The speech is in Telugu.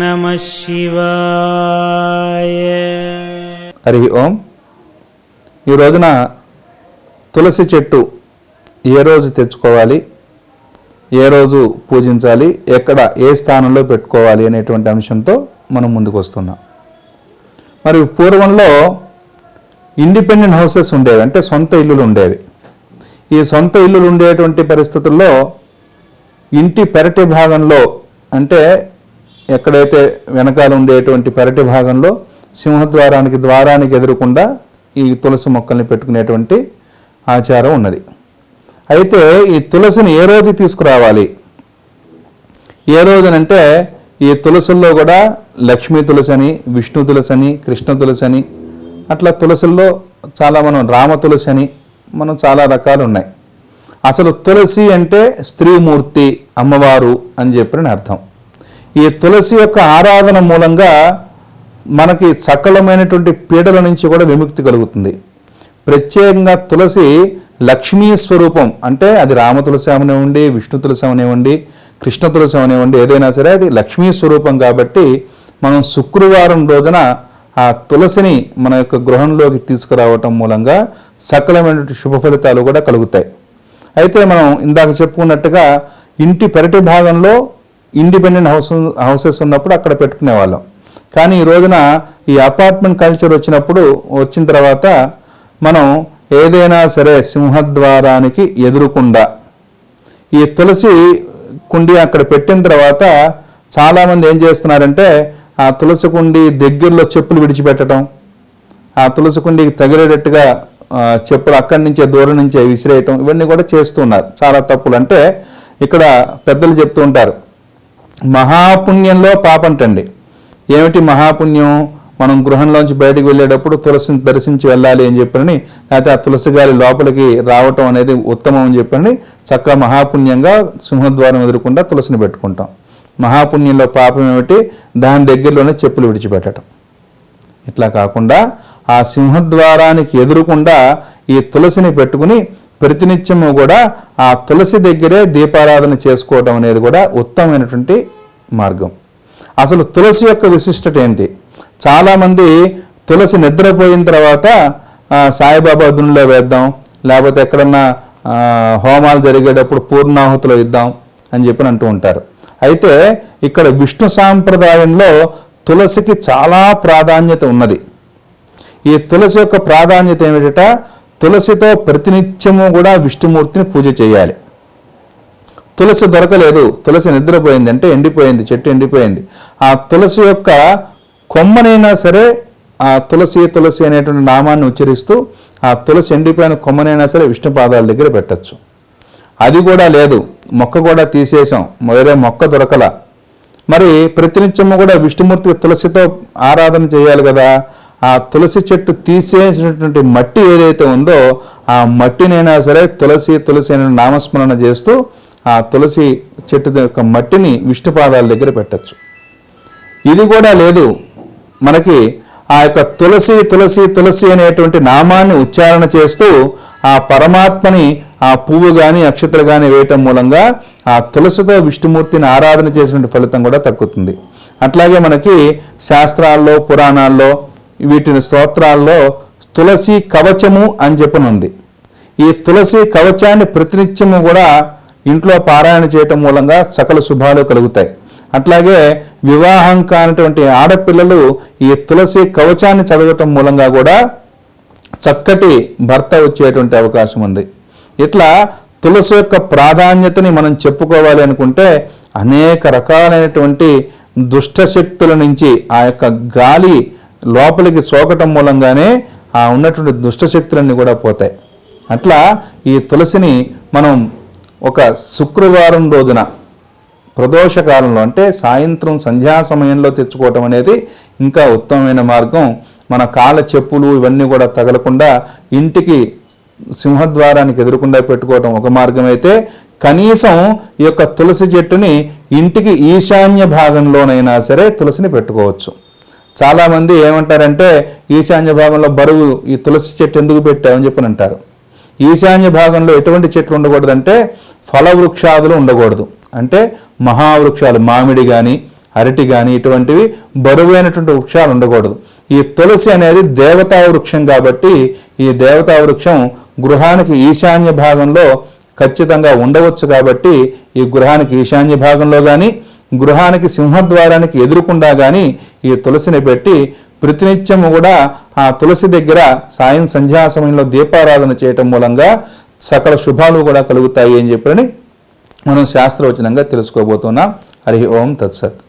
నమ శివాయ. హరి ఓం. ఈ రోజున తులసి చెట్టు ఏ రోజు తెచ్చుకోవాలి? ఏ రోజు పూజించాలి? ఎక్కడ ఏ స్థానంలో పెట్టుకోవాలి అనేటువంటి అంశంతో మనం ముందుకు వస్తున్నాం మరి పూర్వంలో ఇండిపెండెంట్ హౌసెస్ ఉండేవి అంటే సొంత ఇల్లులు ఉండేవి. ఈ సొంత ఇల్లులు ఉండేటువంటి పరిస్థితుల్లో ఇంటి పెరటి భాగంలో అంటే ఎక్కడైతే వెనకాల ఉండేటువంటి పెరటి భాగంలో సింహద్వారానికి ద్వారానికి ఎదురకుండా ఈ తులసి మొక్కల్ని పెట్టుకునేటువంటి ఆచారం ఉన్నది. అయితే ఈ తులసిని ఏ రోజు తీసుకురావాలి? ఏ రోజునంటే ఈ తులసుల్లో కూడా లక్ష్మీ తులసి అని విష్ణు తులసి అని కృష్ణ తులసి అని అట్లా తులసుల్లో చాలా మనం రామ తులసి అని మనం చాలా రకాలు ఉన్నాయి అసలు తులసి అంటే స్త్రీమూర్తి అమ్మవారు అని చెప్పిన అర్థం. ఈ తులసి యొక్క ఆరాధన మూలంగా మనకి సకలమైనటువంటి పీడల నుంచి కూడా విముక్తి కలుగుతుంది. ప్రత్యేకంగా తులసి లక్ష్మీ స్వరూపం అంటే అది రామ తులసి అవనివ్వండి విష్ణు తులసి అవనివ్వండి కృష్ణ తులసి అవనివ్వండి ఏదైనా సరే అది లక్ష్మీ స్వరూపం కాబట్టి మనం శుక్రవారం రోజున ఆ తులసిని మన యొక్క గృహంలోకి తీసుకురావటం మూలంగా సకలమైనటువంటి శుభ ఫలితాలు కూడా కలుగుతాయి. అయితే మనం ఇందాక చెప్పుకున్నట్టుగా ఇంటి పెరటి భాగంలో ఇండిపెండెంట్ హౌస్ హౌసెస్ ఉన్నప్పుడు అక్కడ పెట్టుకునేవాళ్ళం. కానీ ఈ రోజున ఈ అపార్ట్మెంట్ కల్చర్ వచ్చినప్పుడు వచ్చిన తర్వాత మనం ఏదైనా సరే సింహద్వారానికి ఎదురుకుండా ఈ తులసి కుండి అక్కడ పెట్టిన తర్వాత చాలామంది ఏం చేస్తున్నారంటే ఆ తులసి కుండి దగ్గరలో చెప్పులు విడిచిపెట్టడం ఆ తులసి కుండికి తగిలేటట్టుగా చెప్పులు అక్కడి నుంచే దూరం నుంచే విసిరేయటం ఇవన్నీ కూడా చేస్తున్నారు. చాలా తప్పులు. అంటే ఇక్కడ పెద్దలు చెప్తూ ఉంటారు. మహాపుణ్యంలో పాపంటండి. ఏమిటి మహాపుణ్యం? మనం గృహంలోంచి బయటకు వెళ్ళేటప్పుడు తులసిని దర్శించి వెళ్ళాలి అని చెప్పని లేకపోతే ఆ తులసి గాలి లోపలికి రావటం అనేది ఉత్తమం అని చెప్పని చక్కగా మహాపుణ్యంగా సింహద్వారం ఎదురకుండా తులసిని పెట్టుకుంటాం. మహాపుణ్యంలో పాపం ఏమిటి? దాని దగ్గరలోనే చెప్పులు విడిచిపెట్టడం ఇట్లా కాకుండా ఆ సింహద్వారానికి ఎదురుకుండా ఈ తులసిని పెట్టుకుని ప్రతినిత్యము కూడా ఆ తులసి దగ్గరే దీపారాధన చేసుకోవడం అనేది కూడా ఉత్తమమైనటువంటి మార్గం. అసలు తులసి యొక్క విశిష్టత ఏంటి? చాలామంది తులసి నిద్రపోయిన తర్వాత సాయిబాబా దునిలో వేద్దాం లేకపోతే ఎక్కడన్నా హోమాలు జరిగేటప్పుడు పూర్ణాహుతిలో ఇద్దాం అని చెప్పి అంటూ ఉంటారు. అయితే ఇక్కడ విష్ణు సాంప్రదాయంలో తులసికి చాలా ప్రాధాన్యత ఉన్నది. ఈ తులసి యొక్క ప్రాధాన్యత ఏమిటట? తులసితో ప్రతినిత్యము కూడా విష్ణుమూర్తిని పూజ చేయాలి. తులసి దొరకలేదు. తులసి నిద్రపోయింది అంటే ఎండిపోయింది చెట్టు ఎండిపోయింది. ఆ తులసి యొక్క కొమ్మనైనా సరే ఆ తులసి తులసి అనేటువంటి నామాన్ని ఉచ్చరిస్తూ ఆ తులసి ఎండిపోయిన కొమ్మనైనా సరే విష్ణు పాదాల దగ్గర పెట్టచ్చు. అది కూడా లేదు. మొక్క కూడా తీసేసాం వేరే మొక్క దొరకల. మరి ప్రతినిత్యము కూడా విష్ణుమూర్తికి తులసితో ఆరాధన చేయాలి కదా? ఆ తులసి చెట్టు తీసేసినటువంటి మట్టి ఏదైతే ఉందో ఆ మట్టినైనా సరే తులసి తులసి అనే నామస్మరణ చేస్తూ ఆ తులసి చెట్టు యొక్క మట్టిని విష్ణు పాదాల దగ్గర పెట్టచ్చు. ఇది కూడా లేదు. మనకి ఆ యొక్క తులసి తులసి తులసి అనేటువంటి నామాన్ని ఉచ్చారణ చేస్తూ ఆ పరమాత్మని ఆ పువ్వు కానీ అక్షతలు కానీ వేయటం మూలంగా ఆ తులసితో విష్ణుమూర్తిని ఆరాధన చేసినటువంటి ఫలితం కూడా తగ్గుతుంది. అట్లాగే మనకి శాస్త్రాల్లో పురాణాల్లో వీటిని స్తోత్రాల్లో తులసి కవచము అని చెప్పనుంది. ఈ తులసి కవచాన్ని ప్రతినిత్యము కూడా ఇంట్లో పారాయణ చేయటం మూలంగా సకల శుభాలు కలుగుతాయి. అట్లాగే వివాహం కానటువంటి ఆడపిల్లలు ఈ తులసి కవచాన్ని చదవటం మూలంగా కూడా చక్కటి భర్త వచ్చేటువంటి అవకాశం ఉంది. ఇట్లా తులసి యొక్క ప్రాధాన్యతని మనం చెప్పుకోవాలి అనుకుంటే అనేక రకాలైనటువంటి దుష్ట శక్తుల నుంచి ఆ యొక్క గాలి లోపలికి సోకటం మూలంగానే ఆ ఉన్నటువంటి దుష్టశక్తులన్నీ కూడా పోతాయి. అట్లా ఈ తులసిని మనం ఒక శుక్రవారం రోజున ప్రదోష కాలంలో అంటే సాయంత్రం సంధ్యా సమయంలో తెచ్చుకోవటం అనేది ఇంకా ఉత్తమమైన మార్గం. మన కాళ్ళ చెప్పులు ఇవన్నీ కూడా తగలకుండా ఇంటికి సింహద్వారానికి ఎదురకుండా పెట్టుకోవటం ఒక మార్గం అయితే కనీసం ఈ యొక్క తులసి చెట్టుని ఇంటికి ఈశాన్య భాగంలోనైనా సరే తులసిని పెట్టుకోవచ్చు. చాలామంది ఏమంటారంటే ఈశాన్య భాగంలో బరువు ఈ తులసి చెట్టు ఎందుకు పెట్టావని చెప్పని అంటారు. ఈశాన్య భాగంలో ఎటువంటి చెట్లు ఉండకూడదంటే ఫల వృక్షాదులు ఉండకూడదు. అంటే మహావృక్షాలు మామిడి కానీ అరటి కానీ ఇటువంటివి బరువైనటువంటి వృక్షాలు ఉండకూడదు. ఈ తులసి అనేది దేవతా వృక్షం కాబట్టి ఈ దేవతా వృక్షం గృహానికి ఈశాన్య భాగంలో ఖచ్చితంగా ఉండవచ్చు కాబట్టి ఈ గృహానికి ఈశాన్య భాగంలో కానీ గృహానికి సింహద్వారానికి ఎదురుకుండా కానీ ఈ తులసిని పెట్టి ప్రతినిత్యము కూడా ఆ తులసి దగ్గర సాయం సంధ్యా సమయంలో దీపారాధన చేయటం మూలంగా సకల శుభాలు కూడా కలుగుతాయి అని చెప్పని మనం శాస్త్రవచనంగా తెలుసుకోబోతున్నాం. హరి ఓం తత్సత్.